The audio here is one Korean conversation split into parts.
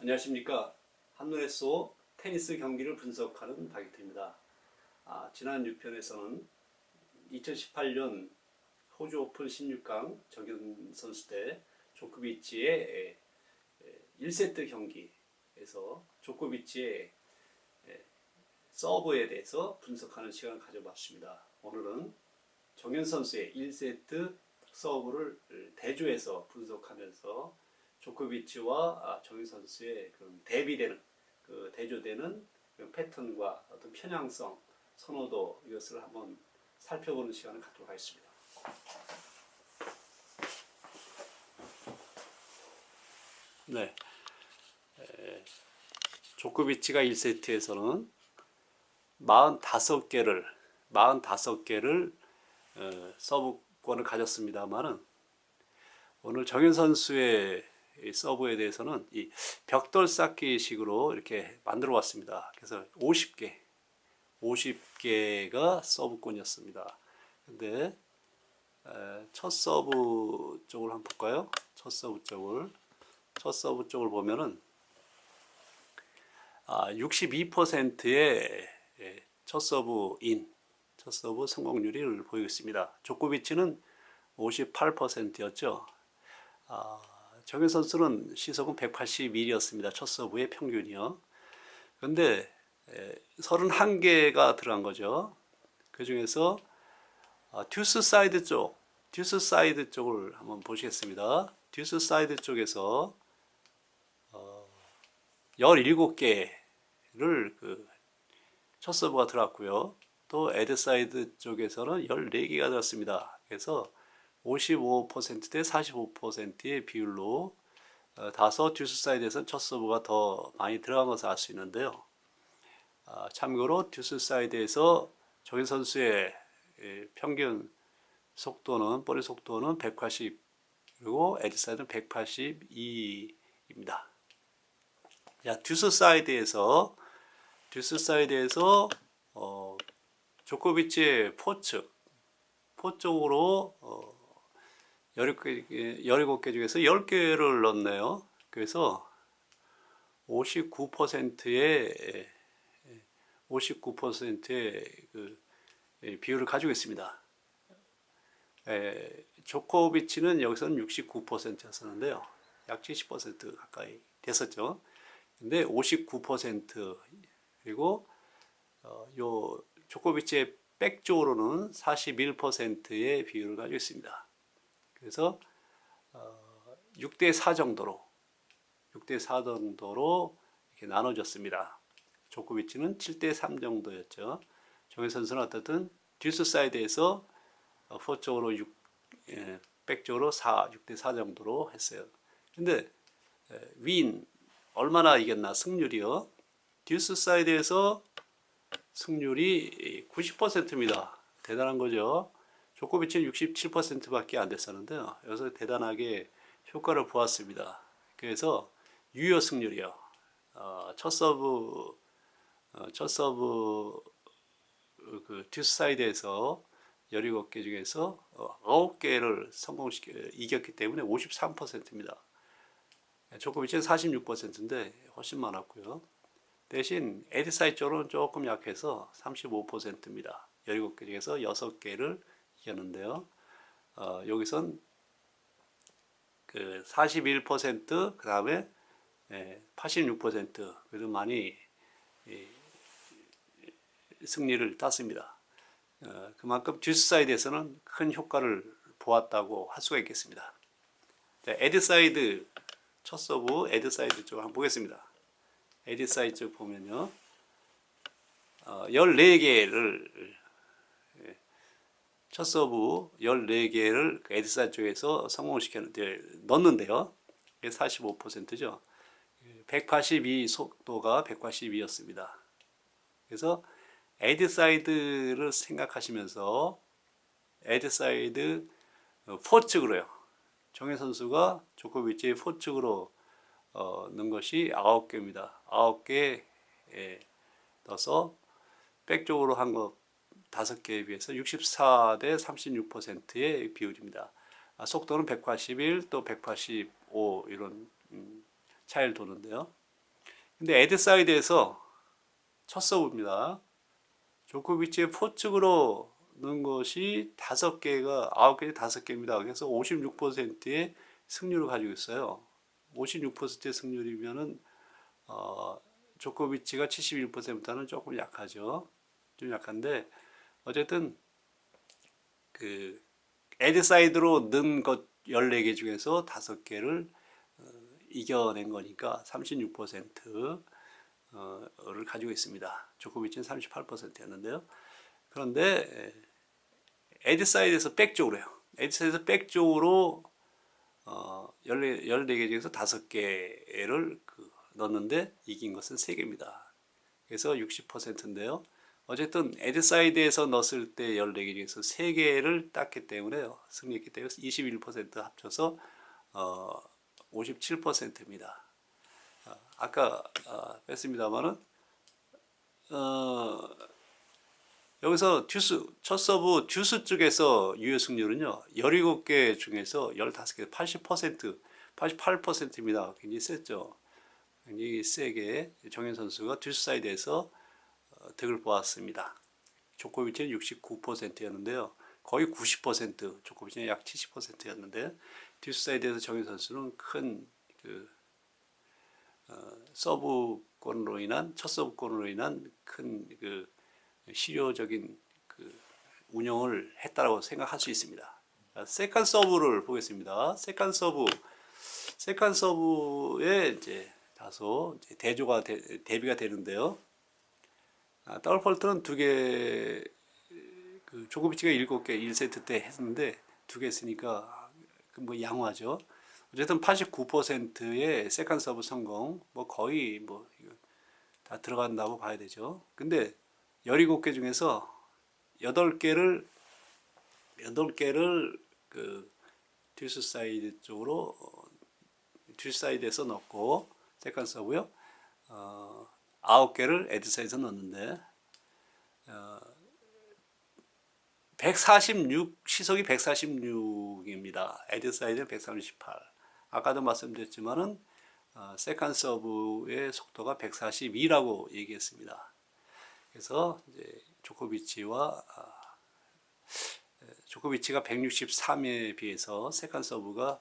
안녕하십니까 한눈에 쏘 테니스 경기를 분석하는 박익태입니다. 아, 지난 6편에서는 2018년 호주 오픈 16강 정현 선수 대 조코비치의 1세트 경기에서 조코비치의 에, 서브에 대해서 분석하는 시간을 가져봤습니다. 오늘은 정현 선수의 1세트 서브를 대조해서 분석하면서 조코비치와 아, 정현 선수의 그런 대비되는 그 대조되는 그 패턴과 어떤 편향성, 선호도 이것을 한번 살펴보는 시간을 갖도록 하겠습니다. 네. 에, 조코비치가 1세트에서는 45개를 45개를 어, 서브권을 가졌습니다만은 오늘 정현 선수의 이 서브에 대해서는 이 벽돌 쌓기 식으로 이렇게 만들어 왔습니다. 그래서 50개, 50개가 서브권이었습니다. 근데 에, 첫 서브 쪽을 한번 볼까요? 첫 서브 쪽을 첫 서브 쪽을 보면은 아, 62%의 예, 첫 서브 인, 첫 서브 성공률을 보이고 있습니다. 조코비치는 58%였죠. 아, 정현 선수는 시속은 181이었습니다. 첫 서브의 평균이요. 그런데 31개가 들어간 거죠. 그 중에서 아, 듀스 사이드 쪽, 듀스 사이드 쪽을 한번 보시겠습니다. 듀스 사이드 쪽에서 어, 17개를 그 첫 서브가 들어갔고요. 또 에드 사이드 쪽에서는 14개가 들었습니다. 그래서 55%대 45%의 비율로 어, 다소 듀스 사이드에서는 첫 서브가 더 많이 들어간 것을 알 수 있는데요. 아, 참고로 듀스 사이드에서 정현 선수의 예, 평균 속도는 볼의 속도는 180 그리고 에드 사이드는 182입니다. 자, 듀스 사이드에서 듀스 사이드에서 어, 조코비치의 포측 포 쪽으로 어, 17개, 17개 중에서 10개를 넣었네요. 그래서 59%의 59%의 그 비율을 가지고 있습니다. 에, 조코비치는 여기서는 69%였었는데요. 약 70% 가까이 됐었죠. 근데 59% 그리고 어, 요 조코비치의 백 쪽으로는 41%의 비율을 가지고 있습니다. 그래서 어, 6대 4 정도로 6대 4 정도로 이렇게 나눠졌습니다. 조코비치는 7대 3 정도였죠. 정현 선수는 어떻든 듀스 사이드에서 어, 4 쪽으로 6, 예, 백 쪽으로 4, 6대 4 정도로 했어요. 근데 예, 윈 얼마나 이겼나 승률이요. 듀스 사이드에서 승률이 90%입니다. 대단한 거죠. 조코비치는 67%밖에 안 됐었는데요. 여기서 대단하게 효과를 보았습니다. 그래서 유효 승률이요. 어, 첫 서브 어, 첫 서브 그 듀스 사이드에서 17개 중에서 어, 9개를 성공시켜 이겼기 때문에 53%입니다. 조코비치는 46%인데 훨씬 많았고요. 대신 에디사이 쪽은 조금 약해서 35%입니다. 17개 중에서 6개를 이겼는데요. 어, 여기선 그 41%, 그 다음에 예, 86% 그래도 많이 예, 승리를 땄습니다. 어, 그만큼 듀스 사이드에서는 큰 효과를 보았다고 할 수가 있겠습니다. 자, 에드 사이드 첫 서브 에드 사이드 쪽 한번 보겠습니다. 에드 사이드 쪽 보면요. 어, 14개를 첫 서브 14개를 그 에드사 쪽에서 성공시켰는데 넣었는데요. 이게 45%죠. 182 속도가 182였습니다. 그래서 에드 사이드를 생각하시면서 에드 사이드 포측으로요. 정혜 선수가 조코비치의 포측으로 어, 넣은 것이 9개입니다. 9개 에 넣어서 백 쪽으로 한 것 다섯 개에 비해서 64대 36%의 비율입니다. 속도는 181, 또 185 이런 차이를 두는데요. 근데 에드 사이드에서 첫 서브입니다. 조코비치의 포측으로 넣은 것이 다섯 개가 아홉 개 다섯 개입니다. 그래서 56%의 승률을 가지고 있어요. 56%의 승률이면은 어, 조코비치가 71%보다는 조금 약하죠. 좀 약한데 어쨌든 그 에드 사이드로 넣은 것 14개 중에서 5개를 어, 이겨낸 거니까 36%를 가지고 있습니다. 조코비치는 38%였는데요. 그런데 에드 사이드에서 백 쪽으로요. 에드 사이드에서 백 쪽으로 어, 14, 14개 중에서 5개를 그 넣었는데 이긴 것은 3개입니다. 그래서 60%인데요. 어쨌든 에드사이드에서 넣었을 때 14개 중에서 3개를 땄기 때문에요. 승리했기 때문에 21% 합쳐서 어, 57%입니다. 어, 아까 어, 뺐습니다만은 어, 여기서 듀스 첫 서브 듀스 쪽에서 유효 승률은요 17개 중에서 15개 80% 88%입니다. 굉장히 셌죠. 굉장히 세게 정현 선수가 듀스 사이드에서 어, 득을 보았습니다. 조코비치는 69%였는데요. 거의 90% 조코비치는 약 70%였는데 듀스 사이드에서 정현 선수는 큰그 어, 서브권으로 인한 첫 서브권으로 인한 큰그 실효적인 그 운영을 했다고 생각할 수 있습니다. 자, 세컨 서브를 보겠습니다. 세컨 서브 세컨 서브에 이제 다소 이제 대조가 대, 대비가 되는데요. 아, 더블 폴트는 두 개, 그 조코비치가 일곱 개 1세트 때 했는데 두 개 했으니까 그뭐 양호하죠. 어쨌든 89%의 세컨 서브 성공, 뭐 거의 뭐 다 들어간다고 봐야 되죠. 근데 17개 중에서 8개를 8개를 그 듀스 사이드 쪽으로 어, 듀스 사이드에서 넣고 세컨 서브요. 어, 9개를 에드 사이드에서 넣었는데 어, 146 시속이 146입니다. 에드 사이드는 138. 아까도 말씀드렸지만은 어, 세컨 서브의 속도가 142라고 얘기했습니다. 그래서 이제 조코비치와 아, 조코비치가 163에 비해서 세컨 서브가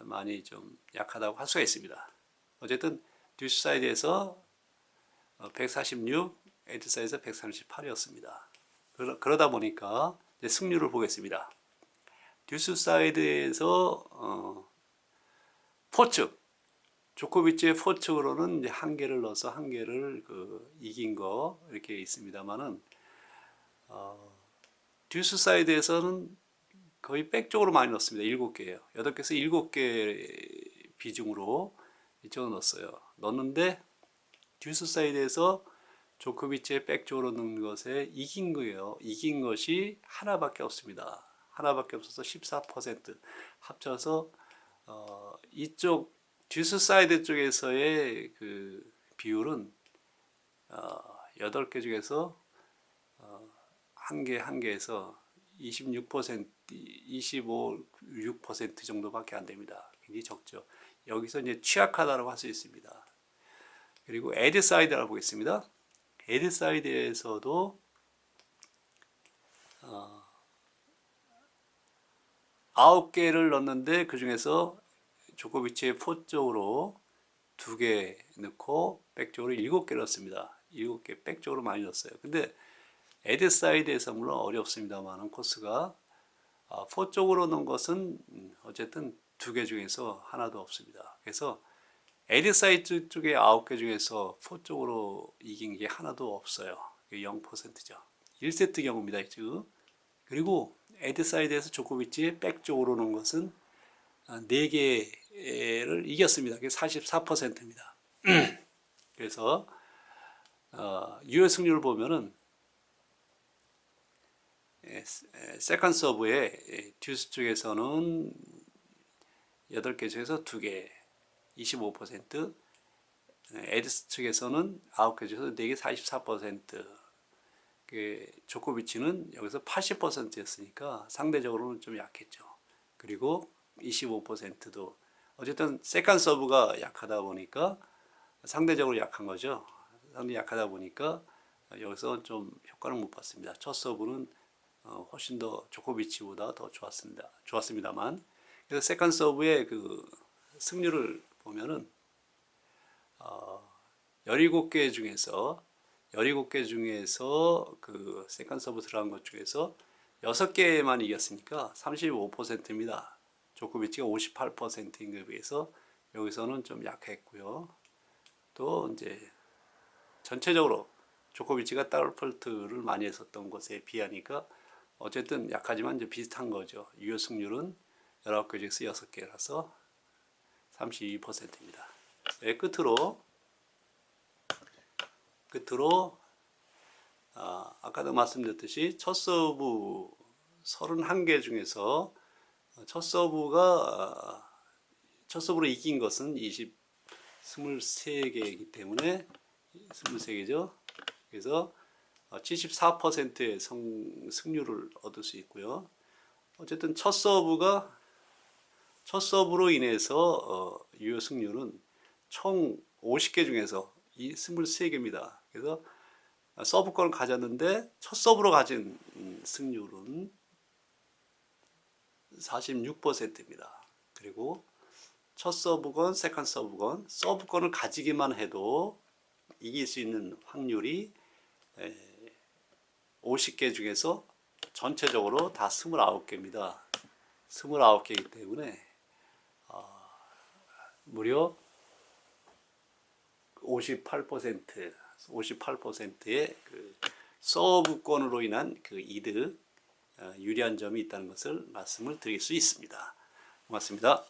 많이 좀 약하다고 할 수가 있습니다. 어쨌든 듀스 사이드에서 146, 에드 사이드에서 138이었습니다. 그러, 그러 다 보니까 승률을 보겠습니다. 듀스 사이드에서 어, 포측 조코비치의 포측으로는 한 개를 넣어서 한 개를 그 이긴 거 이렇게 있습니다만은 어, 듀스 사이드에서는 거의 백 쪽으로 많이 넣습니다. 일곱 개예요. 여덟 개에서 일곱 개 비중으로 이쪽으로 넣었어요. 넣었는데 듀스 사이드에서 조코비치의 백 쪽으로 넣는 것에 이긴 거예요. 이긴 것이 하나밖에 없습니다. 하나밖에 없어서 14% 합쳐서 어, 이쪽 듀스 사이드 쪽에서의 그 비율은 어, 8개 중에서 어, 한개한 개에서 26% 25, 6% 정도밖에 안 됩니다. 굉장히 적죠. 여기서 이제 취약하다고 할 수 있습니다. 그리고 에드 사이드라고 보겠습니다. 에드 사이드에서도 어, 9개를 넣었는데 그 중에서 조코비치의 포 쪽으로 두개 넣고 백 쪽으로 일곱 개 넣었습니다. 일곱 개백 쪽으로 많이 넣었어요. 근데 에드 사이드에서 물론 어렵습니다만 코스가 아, 포 쪽으로 넣은 것은 음, 어쨌든 두 개 중에서 하나도 없습니다. 그래서 에드 사이드 쪽에 아홉 개 중에서 포 쪽으로 이긴 게 하나도 없어요. 0%죠. 1세트 경우입니다. 지금. 그리고 에드 사이드에서 조코비치 백 쪽으로 넣은 것은 4개를 이겼습니다. 그게 44%입니다. 그래서 어, 유효 승률을 보면은 세컨 서브의 듀스 쪽에서는 8개 중에서 2개 25% 에디스 측에서는 9개 중에서 4개 44%그 조코비치는 여기서 80%였으니까 상대적으로는 좀 약했죠. 그리고 25%도 어쨌든 세컨 서브가 약하다 보니까 상대적으로 약한 거죠. 상당히 약하다 보니까 여기서 좀 효과를 못 봤습니다. 첫 서브는 어, 훨씬 더 조코비치보다 더 좋았습니다. 좋았습니다만 그래서 세컨 서브의 그 승률을 보면은 어, 17개 중에서 17개 중에서 그 세컨 서브 들어간 것 중에서 6개만 이겼으니까 35%입니다. 조코비치가 58%인 것에 비해서 여기서는 좀 약했고요. 또 이제 전체적으로 조코비치가 다블폴트를 많이 했었던 것에 비하니까 어쨌든 약하지만 이제 비슷한 거죠. 유효 승률은 19개 중에서 6개라서 32%입니다. 네, 끝으로 끝으로 아, 아까도 말씀드렸듯이 첫 서브 31개 중에서 첫 서브가 첫 서브로 이긴 것은 20 23개이기 때문에 23개죠. 그래서 74%의 성, 승률을 얻을 수 있고요. 어쨌든 첫 서브가 첫 서브로 인해서 어, 유효 승률은 총 50개 중에서 이 23개입니다. 그래서 서브권을 가졌는데 첫 서브로 가진 음, 승률은 46%입니다. 그리고 첫 서브건, 세컨 서브건, 서브건을 가지기만 해도 이길 수 있는 확률이 50개 중에서 전체적으로 다 29개입니다. 29개이기 때문에 어, 무려 58% 58%의 그 서브권으로 인한 그 이득 어, 유리한 점이 있다는 것을 말씀을 드릴 수 있습니다. 고맙습니다.